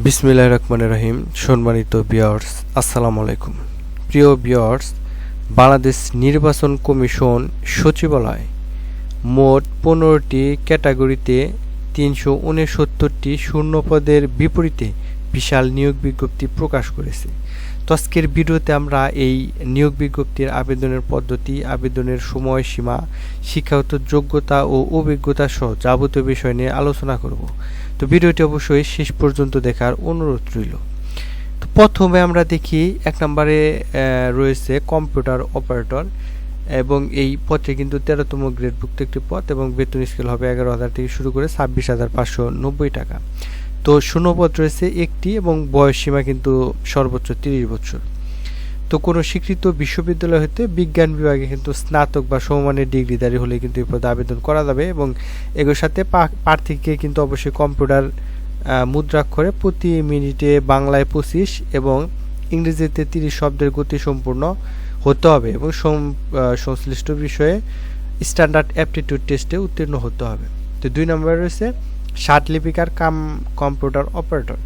বিসমিল্লাহ রহমান রহিম, সম্মানিত বিয়ার্স আসসালামু আলাইকুম। প্রিয় বিয়ার্স বাংলাদেশ নির্বাচন কমিশন সচিবালয় মোট পনেরোটি ক্যাটাগরিতে তিনশো উনসত্তরটি শূন্যপদের বিপরীতে বিশাল নিয়োগ বিজ্ঞপ্তি প্রকাশ করেছে। তো আজকের ভিডিওতে আমরা এই নিয়োগ বিজ্ঞপ্তির আবেদনের পদ্ধতি, আবেদনের সময়সীমা, শিক্ষাগত যোগ্যতা ও অভিজ্ঞতা সহ যাবতীয় বিষয় নিয়ে আলোচনা করব। তো ভিডিওটি অবশ্যই শেষ পর্যন্ত দেখার অনুরোধ রইল। তো প্রথমে আমরা দেখি, এক নম্বরে রয়েছে কম্পিউটার অপারেটর এবং এই পদটি কিন্তু তেরোতম গ্রেডভুক্ত একটি পদ এবং বেতন স্কেল হবে এগারো হাজার থেকে শুরু করে ছাব্বিশ হাজার পাঁচশো নব্বই টাকা। তো শূন্যপদ রয়েছে একটি এবং বয়স সীমা কিন্তু সর্বোচ্চ তিরিশ বছর। তো কোনো স্বীকৃত বিশ্ববিদ্যালয় হতে বিজ্ঞান বিভাগে কিন্তু স্নাতক বা সমমানের ডিগ্রিধারী হলে কিন্তু এই পদে আবেদন করা যাবে এবং এগুলোর সাথে প্রার্থীকে কিন্তু অবশ্যই কম্পিউটার মুদ্রাক্ষরে প্রতি মিনিটে বাংলায় পঁচিশ এবং ইংরেজিতে তিরিশ শব্দের গতি সম্পূর্ণ হতে হবে এবং সংশ্লিষ্ট বিষয়ে স্ট্যান্ডার্ড অ্যাপটিটিউড টেস্টে উত্তীর্ণ হতে হবে। তো দুই নম্বরে রয়েছে ষাট লিপিকার কাম কম্পিউটার অপারেটর।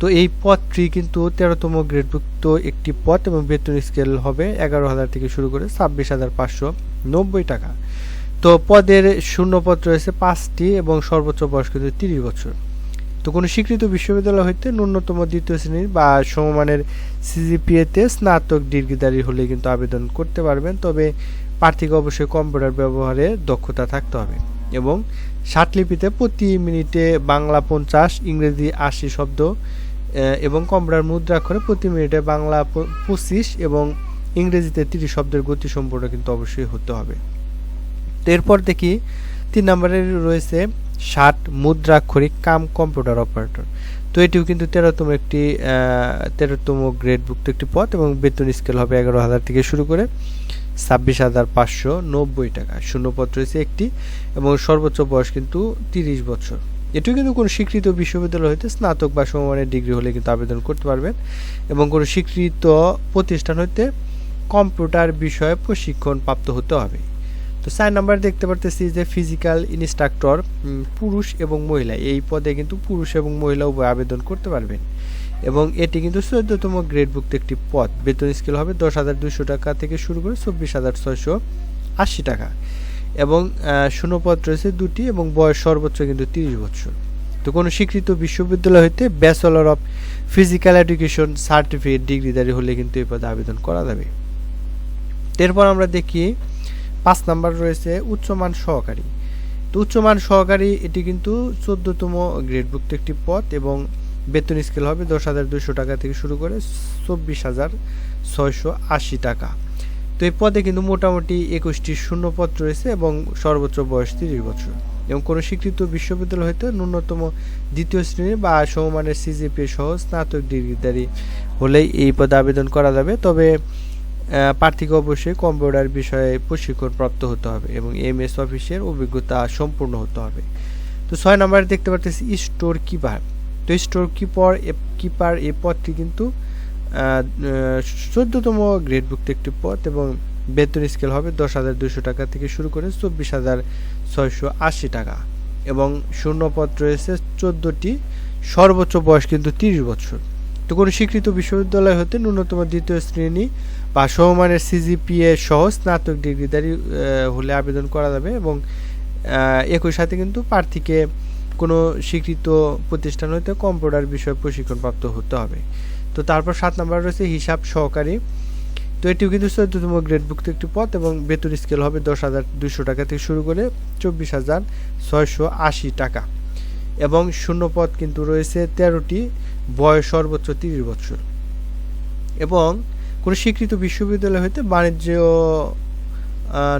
তো এই পদটি কিন্তু তেরোতম গ্রেডভুক্ত একটি পদ এবং বেতন স্কেল হবে এগারো হাজার থেকে শুরু করে ছাব্বিশ হাজার পাঁচশো নব্বই টাকা। তো পদের শূন্য পদ রয়েছে পাঁচটি এবং সর্বোচ্চ বয়স কিন্তু তিরিশ বছর। তো কোনো স্বীকৃত বিশ্ববিদ্যালয় হইতে ন্যূনতম দ্বিতীয় শ্রেণির বা সমমানের সিজিপিএতে স্নাতক ডিগ্রিধারী হলে কিন্তু আবেদন করতে পারবেন, তবে প্রার্থীকে অবশ্যই কম্পিউটার ব্যবহারে দক্ষতা থাকতে হবে। এবং ষাটলিপিতে প্রতি মিনিটে বাংলা পঞ্চাশ, ইংরেজি আশি শব্দ এবং কম্পিউটার মুদ্রাক্ষরে প্রতি মিনিটে বাংলা পঁচিশ এবং ইংরেজিতে তিরিশ শব্দের গতি সম্পূর্ণ কিন্তু অবশ্যই হতে হবে। এরপর দেখি, তিন নম্বরে রয়েছে ষাট মুদ্রাক্ষরিক কাম কম্পিউটার অপারেটর। তো এটিও কিন্তু তেরোতম একটি তেরোতম গ্রেডভুক্ত একটি পদ এবং বেতন স্কেল হবে এগারো হাজার থেকে শুরু করে ছাব্বিশ হাজার পাঁচশো নব্বই টাকা। শূন্য পদ রয়েছে একটি এবং সর্বোচ্চ বয়স কিন্তু তিরিশ বছর। এটিও কিন্তু কোনো স্বীকৃত বিশ্ববিদ্যালয় হইতে স্নাতক বা সমমানের ডিগ্রি হলে কিন্তু আবেদন করতে পারবেন এবং কোনো স্বীকৃত প্রতিষ্ঠান হইতে কম্পিউটার বিষয়ে প্রশিক্ষণ প্রাপ্ত হতে হবে। তো চার নাম্বার দেখতে পারতেছি যে ফিজিক্যাল ইনস্ট্রাক্টর পুরুষ এবং মহিলা। এই পদে কিন্তু পুরুষ এবং মহিলা উভয় আবেদন করতে পারবেন। এবং এটি কিন্তু চোদ্দতম গ্রেডভুক্ত একটি পদ। বেতন স্কেল হবে দশ হাজার দুশো টাকা থেকে শুরু করে চব্বিশ হাজার ছয়শো আশি টাকা। এবং শূন্যপদ রয়েছে দুটি এবং বয়স সর্বোচ্চ কিন্তু তিরিশ বছর। তো কোনো স্বীকৃত বিশ্ববিদ্যালয় হইতে bachelor of physical education certificate ডিগ্রিধারী হলে কিন্তু এই পদে আবেদন করা যাবে। এরপর আমরা দেখি পাঁচ নাম্বার রয়েছে উচ্চমান সহকারী। তো উচ্চমান সহকারী, এটি কিন্তু চোদ্দতম গ্রেডভুক্ত একটি পদ এবং বেতন স্কেল হবে দশ হাজার দুশো টাকা থেকে শুরু করে চব্বিশ হাজার ছয়শো আশি টাকা। তো এই পদে কিন্তু মোটামুটি একুশটি শূন্য পদ রয়েছে এবং সর্বোচ্চ বয়স তিরিশ বছর এবং কোনো স্বীকৃত বিশ্ববিদ্যালয় হইতে ন্যূনতম দ্বিতীয় শ্রেণির বা সমমানের সিজিপি সহ স্নাতক ডিগ্রিধারী হলেই এই পদে আবেদন করা যাবে। তবে প্রার্থীকে অবশ্যই কম্পিউটার বিষয়ে প্রশিক্ষণ প্রাপ্ত হতে হবে এবং এম এস অফিসের অভিজ্ঞতা সম্পূর্ণ হতে হবে। তো ছয় নম্বরে দেখতে পাচ্ছি স্টোর কিপার। তো স্টোর কিপার কিপার এই পদটি কিন্তু চোদ্দতম গ্রেডভুক্ত একটি পদ এবং বেতন স্কেল হবে দশ হাজার দুশো টাকা থেকে শুরু করে চব্বিশ হাজার ছয়শো আশি টাকা এবং শূন্য পদ রয়েছে চোদ্দোটি সর্বোচ্চ বয়স কিন্তু তিরিশ বছর। তো কোনো স্বীকৃত বিশ্ববিদ্যালয় হতে ন্যূনতম দ্বিতীয় শ্রেণি বা সমমানের সিজিপিএ সহ স্নাতক ডিগ্রিধারী হলে আবেদন করা যাবে এবং একই সাথে কিন্তু প্রার্থীকে কোনো স্বীকৃত প্রতিষ্ঠান হইতে কম্পিউটার বিষয়ে প্রশিক্ষণ প্রাপ্ত হতে হবে। তো তারপর সাত নম্বর রয়েছে হিসাব সহকারী। তো এটিও কিন্তু চোদ্দতম গ্রেডভুক্ত একটি পথ এবং বেতন স্কেল হবে দশ হাজার দুশো টাকা থেকে শুরু করে চব্বিশ হাজার ছয়শো আশি টাকা। এবং শূন্য পদ কিন্তু রয়েছে তেরোটি বয়স সর্বোচ্চ তিরিশ বছর। এবং কোনো স্বীকৃত বিশ্ববিদ্যালয় হইতে বাণিজ্য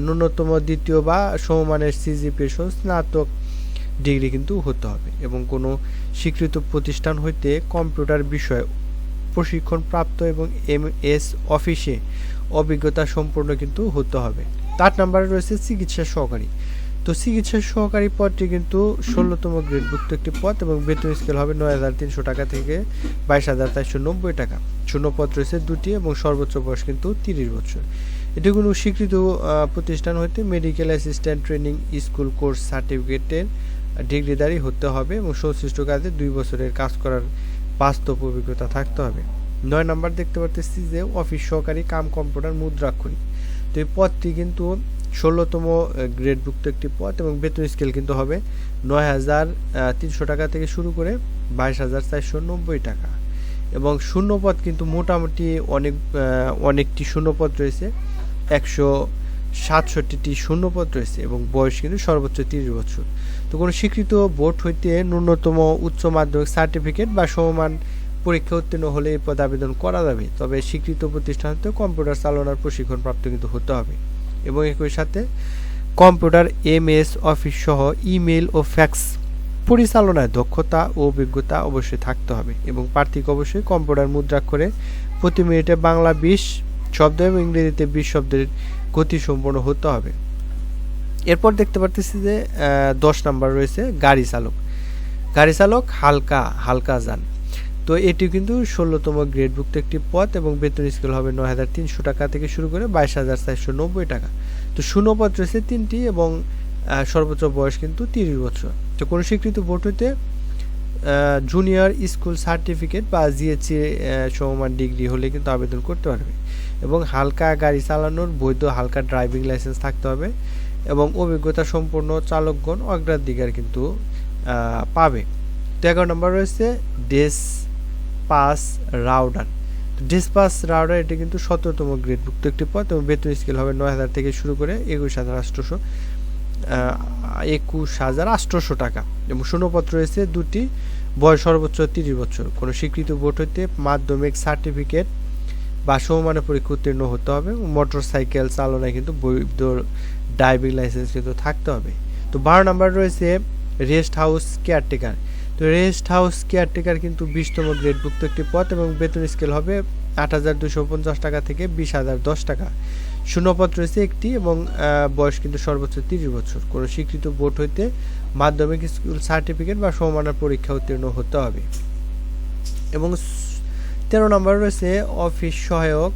ন্যূনতম দ্বিতীয় বা সমমানের সিজিপি স্নাতক ডিগ্রি কিন্তু হতে হবে এবং কোনো স্বীকৃত প্রতিষ্ঠান হইতে কম্পিউটার বিষয়ে প্রশিক্ষণ প্রাপ্ত এবং এম এস অফিসে অভিজ্ঞতা সম্পূর্ণ কিন্তু হতে হবে। তার নাম্বারে রয়েছে চিকিৎসা সহকারী। তো চিকিৎসা সহকারী পদটি কিন্তু ষোলোতম গ্রেডভুক্ত একটি পদ এবং বেতন স্কেল হবে নয় হাজার তিনশো টাকা থেকে বাইশ হাজার চারশো নব্বই টাকা। শূন্য পদ রয়েছে দুটি এবং সর্বোচ্চ বয়স কিন্তু তিরিশ বছর। এটি কোনো স্বীকৃত প্রতিষ্ঠান হইতে medical assistant training school course সার্টিফিকেটের ডিগ্রিধারী হতে হবে এবং সংশ্লিষ্ট কাজে দুই বছরের কাজ করার বাস্তব অভিজ্ঞতা থাকতে হবে। নয় নাম্বার দেখতে পারতেছি যে অফিস সহকারী কাম কম্পিউটার মুদ্রাক্ষরিক তো এই পদটি কিন্তু ষোলোতম গ্রেডভুক্ত একটি পদ এবং বেতন স্কেল কিন্তু হবে নয় হাজার তিনশো টাকা থেকে শুরু করে বাইশ হাজার চারশো নব্বই টাকা। এবং শূন্যপদ কিন্তু মোটামুটি অনেক অনেকটি শূন্যপদ রয়েছে। একশো সাতষট্টিটি শূন্যপদ রয়েছে এবং বয়স কিন্তু সর্বোচ্চ তিরিশ বছর। তো কোনো স্বীকৃত বোর্ড হইতে ন্যূনতম উচ্চ মাধ্যমিক সার্টিফিকেট বা সমমান পরীক্ষা উত্তীর্ণ হলে এই পদ আবেদন করা যাবে, তবে স্বীকৃত প্রতিষ্ঠান হতে কম্পিউটার চালানোর প্রশিক্ষণ প্রাপ্ত কিন্তু হতে হবে। এবং একই সাথে কম্পিউটার এম এস অফিস সহ ইমেল ও ফ্যাক্স পরিচালনায় দক্ষতা ও অভিজ্ঞতা অবশ্যই থাকতে হবে এবং প্রার্থীকে অবশ্যই কম্পিউটার মুদ্রাক্ষরে প্রতি মিনিটে বাংলা বিশ শব্দ এবং ইংরেজিতে বিশ শব্দের গতি সম্পন্ন হতে হবে। এরপর দেখতে পারতেছি যে দশ নাম্বার রয়েছে গাড়ি চালক। গাড়ি চালক হালকা হালকা যান। তো এটি কিন্তু ষোলোতম গ্রেডভুক্ত একটি পদ এবং বেতন স্কেল হবে নয় হাজার তিনশো টাকা থেকে শুরু করে বাইশ হাজার চারশো নব্বই টাকা। তো শূন্যপদ রয়েছে তিনটি এবং সর্বোচ্চ বয়স কিন্তু তিরিশ বছর। তো কোনো স্বীকৃত বোর্ড হইতে জুনিয়র স্কুল সার্টিফিকেট বা জিএসসি সমমান ডিগ্রি হলে কিন্তু আবেদন করতে পারবে। এবং হালকা গাড়ি চালানোর বৈধ হালকা ড্রাইভিং লাইসেন্স থাকতে হবে এবং অভিজ্ঞতা সম্পন্ন চালকগণ অগ্রাধিকার কিন্তু পাবে। তো এগারো নম্বর রয়েছে ডেস পাস রাউডার ডেস পাস রাউডার এটি কিন্তু সতেরোতম গ্রেডভুক্ত একটি পদ এবং বেতন স্কেল হবে নয় হাজার থেকে শুরু করে একুশ হাজার আটশোশো একুশ হাজার আটশোশো টাকা। এবং শূন্যপত্র রয়েছে দুটি, বয়স সর্বোচ্চ তিরিশ বছর। কোনো স্বীকৃত বোর্ড হইতে মাধ্যমিক সার্টিফিকেট বা সমমানের পরীক্ষা উত্তীর্ণ হতে হবে মোটর সাইকেল চালনায় কিন্তু বৈধ ড্রাইভিং লাইসেন্স কিন্তু থাকতে হবে। তো বারো নাম্বার রয়েছে রেস্ট হাউস কেয়ারটেকার। তো রেস্ট হাউস কেয়ারটেকার কিন্তু বিশতম গ্রেডভুক্ত একটি পদ এবং বেতন স্কেল হবে আট হাজার দুশো পঞ্চাশ টাকা থেকে বিশ হাজার দশ টাকা। শূন্যপদ রয়েছে একটি এবং বয়স কিন্তু সর্বোচ্চ তিরিশ বছর। কোনো স্বীকৃত বোর্ড হইতে মাধ্যমিক স্কুল সার্টিফিকেট বা সমমানের পরীক্ষা উত্তীর্ণ হতে হবে। এবং তেরো নম্বর রয়েছে অফিস সহায়ক।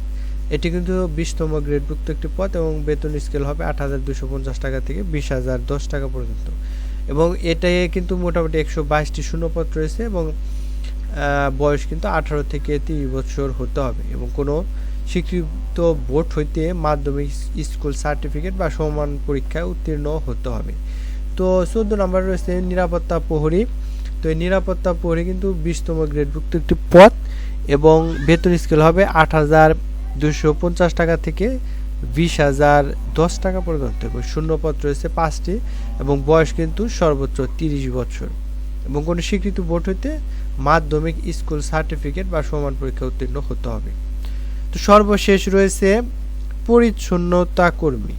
এটি কিন্তু বিশতম গ্রেডভুক্ত একটি পদ এবং বেতন স্কেল হবে আট হাজার দুশো পঞ্চাশ টাকা থেকে বিশ হাজার দশ টাকা পর্যন্ত। এবং এটাই কিন্তু মোটামুটি একশো বাইশটি শূন্যপদ রয়েছে এবং বয়স কিন্তু আঠারো থেকে তিরিশ বছর হতে হবে এবং কোনো স্বীকৃত বোর্ড হইতে মাধ্যমিক স্কুল সার্টিফিকেট বা সমান পরীক্ষায় উত্তীর্ণ হতে হবে। তো চোদ্দ নম্বর রয়েছে নিরাপত্তা প্রহরী। তো এই নিরাপত্তা প্রহরী কিন্তু বিশতম গ্রেডভুক্ত একটি পদ এবং বেতন স্কেল হবে আট হাজার দুশো পঞ্চাশ টাকা থেকে বিশ হাজার দশ টাকা পর্যন্ত এবং শূন্যপদ রয়েছে পাঁচটি এবং বয়স কিন্তু সর্বোচ্চ তিরিশ বছর। এবং কোনো স্বীকৃত বোর্ড হইতে মাধ্যমিক স্কুল সার্টিফিকেট বা সমান পরীক্ষা উত্তীর্ণ হতে হবে। তো সর্বশেষ রয়েছে পরিচ্ছন্নতা কর্মী।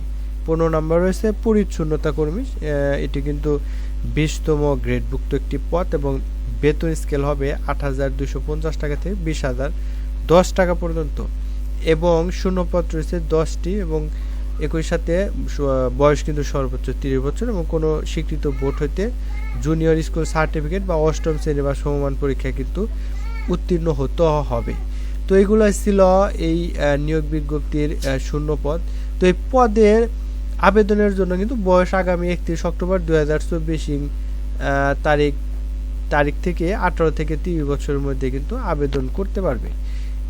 পনেরো নম্বর রয়েছে পরিচ্ছন্নতা কর্মী। এটি কিন্তু বিশতম গ্রেডভুক্ত একটি পদ এবং বেতন স্কেল হবে আট হাজার দুশো পঞ্চাশ টাকা থেকে বিশ হাজার দশ টাকা পর্যন্ত। এবং শূন্যপদ রয়েছে দশটি এবং একই সাথে বয়স কিন্তু সর্বোচ্চ তিরিশ বছর এবং কোনো স্বীকৃত বোর্ড হইতে জুনিয়র স্কুল সার্টিফিকেট বা অষ্টম শ্রেণি বা সমমান পরীক্ষায় কিন্তু উত্তীর্ণ হতে হবে। তো এইগুলো ছিল এই নিয়োগ বিজ্ঞপ্তির শূন্য পদ তো এই পদের আবেদনের জন্য কিন্তু বয়স আগামী একত্রিশ অক্টোবর দু হাজার চব্বিশ তারিখ তারিখ থেকে আঠারো থেকে তিরিশ বছরের মধ্যে কিন্তু আবেদন করতে পারবে।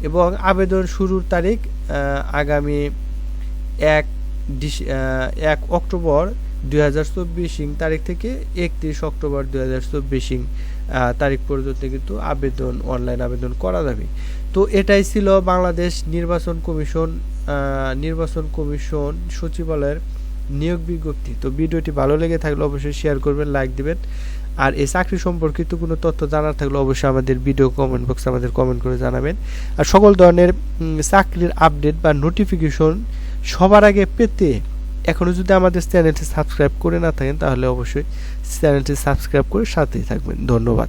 এবং আবেদন শুরুর তারিখ আগামী এক এক অক্টোবর দুই হাজার চব্বিশ তারিখ থেকে একত্রিশ অক্টোবর দুই হাজার চব্বিশ তারিখ পর্যন্ত কিন্তু আবেদন, অনলাইন আবেদন করা যাবে। তো এটাই ছিল বাংলাদেশ নির্বাচন কমিশন নির্বাচন কমিশন সচিবালয়ের নিয়োগ বিজ্ঞপ্তি। তো ভিডিওটি ভালো লেগে থাকলে অবশ্যই শেয়ার করবেন, লাইক দিবেন। আর এই চাকরি সম্পর্কিত কোনো তথ্য জানার থাকলে অবশ্যই আমাদের ভিডিও কমেন্ট বক্সে আমাদের কমেন্ট করে জানাবেন। আর সকল ধরনের চাকরির আপডেট বা নোটিফিকেশন সবার আগে পেতে এখনও যদি আমাদের চ্যানেলটি সাবস্ক্রাইব করে না থাকেন, তাহলে অবশ্যই চ্যানেলটি সাবস্ক্রাইব করে সাথেই থাকবেন। ধন্যবাদ।